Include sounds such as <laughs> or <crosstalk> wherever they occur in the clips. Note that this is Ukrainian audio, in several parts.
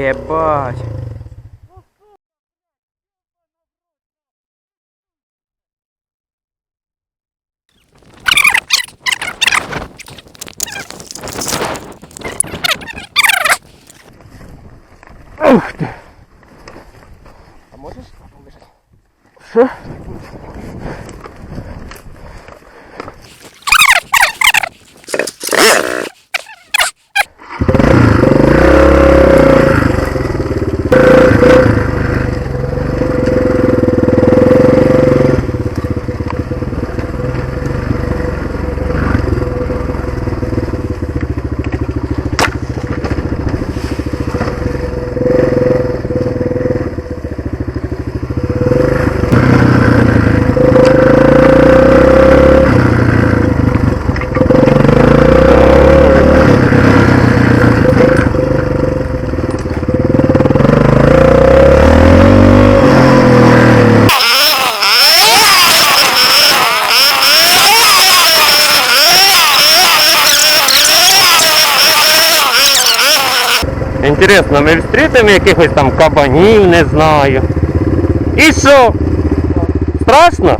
Єбать. Ух ти. А можеш лежати? Що? Інтересно, ми встрітимо якихось там кабанів, не знаю. І що? Страшно?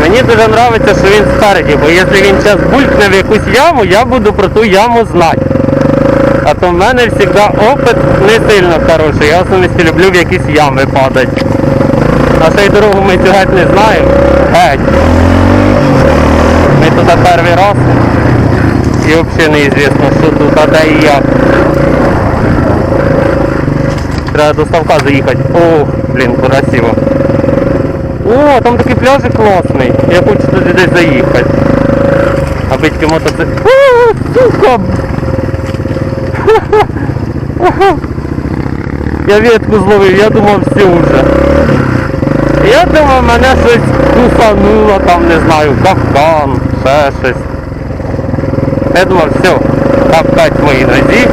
Мені дуже подобається, що він спереді, бо якщо він зараз булькне в якусь яму, я буду про ту яму знати. А то мене завжди опит не сильно хороший. Я в особливості люблю в якісь ями падати. А цей дорогу ми цю геть не знаємо. Геть. Ми туди перший раз. І взагалі неізвісно, що тут, а де і як. Треба до ставка заїхати. Ох, блін, красиво. О, там такий пляжик класний. Я хочу туди десь заїхати. Аби тільки мотоцикл. Сука! Я ветку зловив, я думав все вже. Я думав, мене щось кусануло там, не знаю, капкан, ще щось. Я думав, все, капкать мої нозі.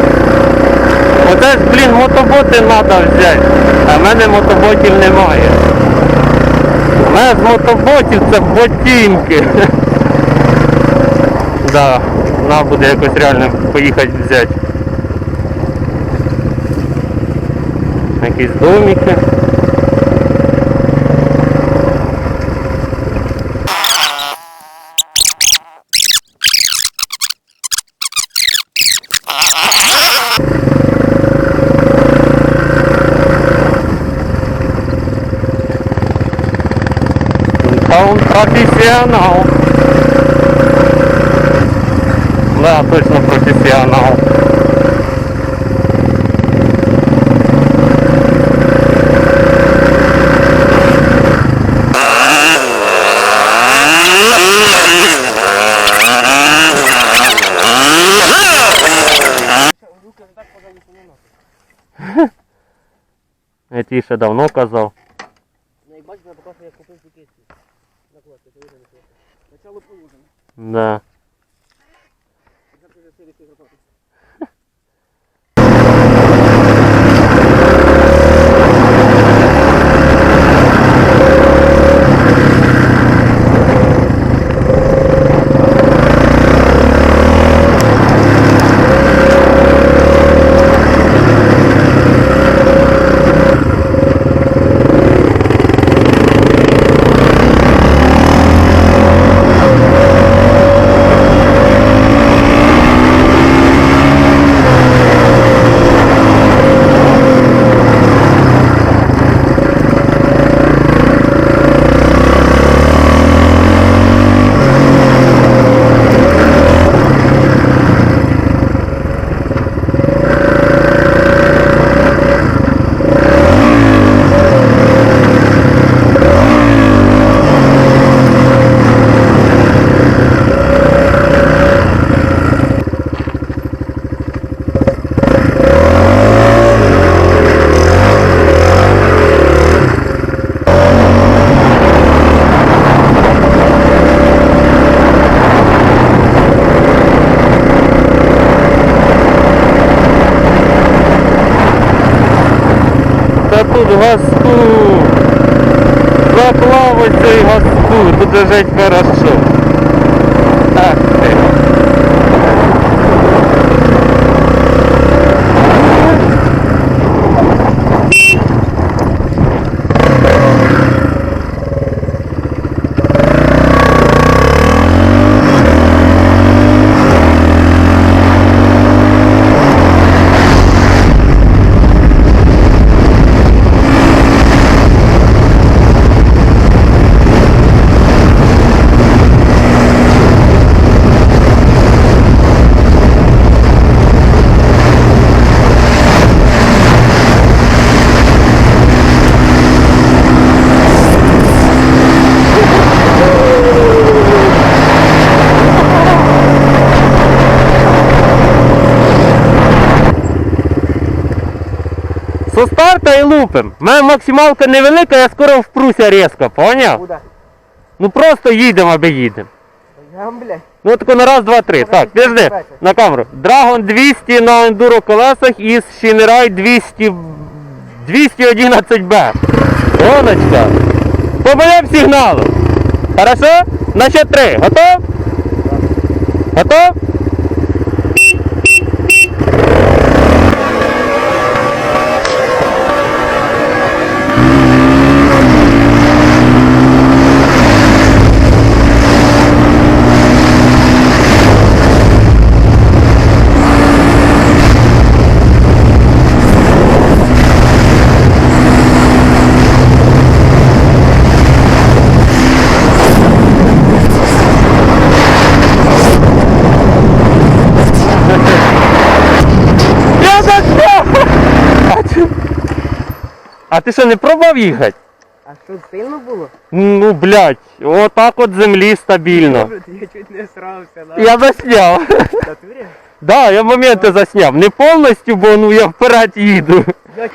Оце ж, блін, мотоботи треба взяти, а в мене мотоботів немає. У мене з мотоботів це ботинки. <laughs> Да, треба буде якось реально поїхати взяти. Aqui islâmica. Então tá oficial não. Não é a não oficial não. Ті ще давно казав. Ну, як бачите, я поки що я купив ці кисті. Накладки, це видно не Начало положено. Да. Це вже тут гасту. Заклав оцей газку, тут лежить хорошо. Ах ти. Со старта і лупим. У мене максималка невелика, я скоро впруся різко, поняв? Куда? Ну просто їдемо, аби їдемо. Я, блядь. Ну тако на раз, два, три. Так, підожди, на камеру. Dragon 200 на ендуро колесах із Shinerai 200 211B. Гоночка. По моєму сигналу. Хорошо? На ще три. Готов? Готов? Я засняв! А ти- А ти що не пробував їхати? А що, сильно було? Ну, блядь, отак от землі стабільно. Я чуть не срався, да. Я засняв. В натурі? Да, я моменти засняв. Не повністю, бо ну я вперед їду. Я